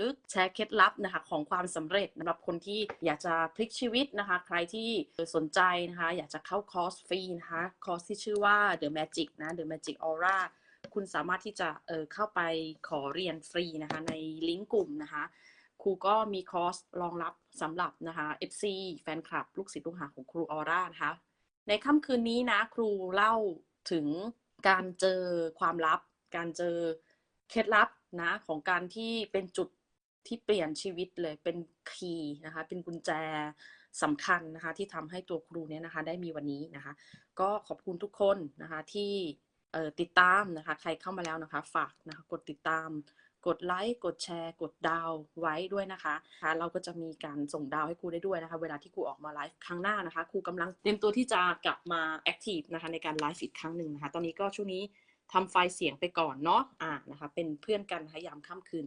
ลึกแชร์เคล็ดลับนะคะของความสำเร็จสำหรับคนที่อยากจะพลิกชีวิตนะคะ ใครที่สนใจนะคะ อยากจะเข้าคอร์สฟรีนะคะคอร์สที่ชื่อว่า The Magic นะ The Magic Aura คุณสามารถที่จะเออเข้าไปขอเรียนฟรีนะคะ ในลิงก์กลุ่มนะคะครูก็มีคอร์สรองรับสำหรับนะคะ FC แฟนคลับ ลูกศิษย์ลูกหาของครูออร่านะคะ ในค่ำคืนนี้นะครูเล่าถึงการเจอความลับ การเจอเคล็ดลับนะของการที่เป็นจุด ที่เปลี่ยนชีวิตเลยเป็นคีย์นะคะ เป็นกุญแจสำคัญนะคะ ที่ทำให้ตัวครูเนี่ยนะคะ ได้มีวันนี้นะคะ ก็ขอบคุณทุกคนนะคะที่ติดตามนะคะ ใครเข้ามาแล้วนะคะ ฝากนะคะ กดติดตาม กดไลค์กดแชร์ กดดาวไว้ด้วยนะคะค่ะเราก็จะมีการส่งดาวให้ครูได้ด้วยนะคะ เวลาที่ครูออกมาไลฟ์ครั้งหน้านะคะครูกำลังเตรียมตัวที่จะกลับมาแอคทีฟนะคะ ในการไลฟ์อีกครั้งหนึ่งนะคะ ตอนนี้ก็ช่วงนี้ทำไฟล์เสียงไปก่อนเนาะอ่านะคะ เป็นเพื่อนกันนะคะยามค่ำคืน